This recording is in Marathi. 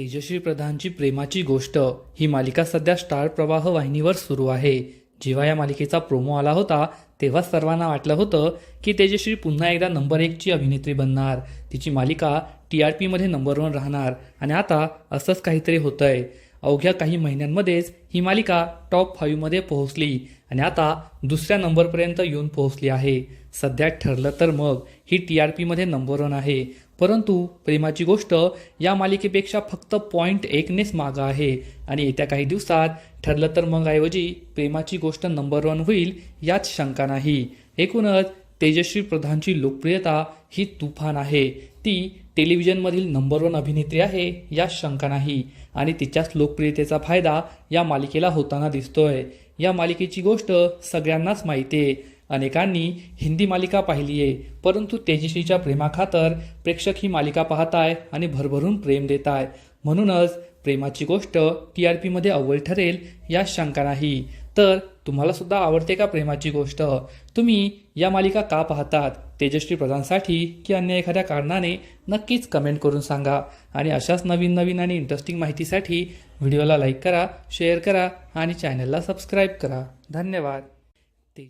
तेजश्री प्रधानची प्रेमाची गोष्ट. ही मालिका सध्या स्टार प्रवाह वाहिनीवर सुरू आहे. जेव्हा या मालिकेचा प्रोमो आला होता तेव्हा सर्वांना वाटलं होतं की तेजश्री पुन्हा एकदा नंबर एकची अभिनेत्री बनणार. तिची मालिका टी आर पीमध्ये नंबर वन राहणार. आणि आता असंच काहीतरी होतंय. अवघ्या काही महिन्यांमध्येच ही मालिका टॉप फाईव्हमध्ये पोहोचली आणि आता दुसऱ्या नंबरपर्यंत येऊन पोहोचली आहे. सध्या ठरलं तर मग ही टी आर पीमध्ये नंबर वन आहे. परंतु प्रेमाची गोष्ट या मालिकेपेक्षा फक्त पॉईंट एकनेच मागं आहे आणि येत्या काही दिवसात ठरलं तर मग ऐवजी प्रेमाची गोष्ट नंबर वन होईल यात शंका नाही. एकूणच तेजश्री प्रधानची लोकप्रियता ही तुफान आहे. ती टेलिव्हिजनमधील नंबर वन अभिनेत्री आहे यात शंका नाही. आणि तिच्याच लोकप्रियतेचा फायदा या मालिकेला होताना दिसतोय. या मालिकेची गोष्ट सगळ्यांनाच माहिती आहे अनेकांनी हिंदी मालिका पाहिली आहे परंतु तेजश्रीच्या प्रेमाखातर प्रेक्षक ही मालिका पाहताय आणि भरभरून प्रेम देत आहे म्हणूनच प्रेमाची गोष्ट टी आर पीमध्ये अव्वल ठरेल यात शंका नाही. तर तुम्हाला सुद्धा आवडते का प्रेमाची गोष्ट? तुम्ही या मालिका का पाहतात? तेजश्री प्रधानसाठी की अन्य एखाद्या कारणाने नक्कीच कमेंट करून सांगा. आणि अशाच नवीन नवीन आणि इंटरेस्टिंग माहितीसाठी व्हिडिओला लाईक करा शेअर करा आणि चॅनलला सबस्क्राईब करा. धन्यवाद.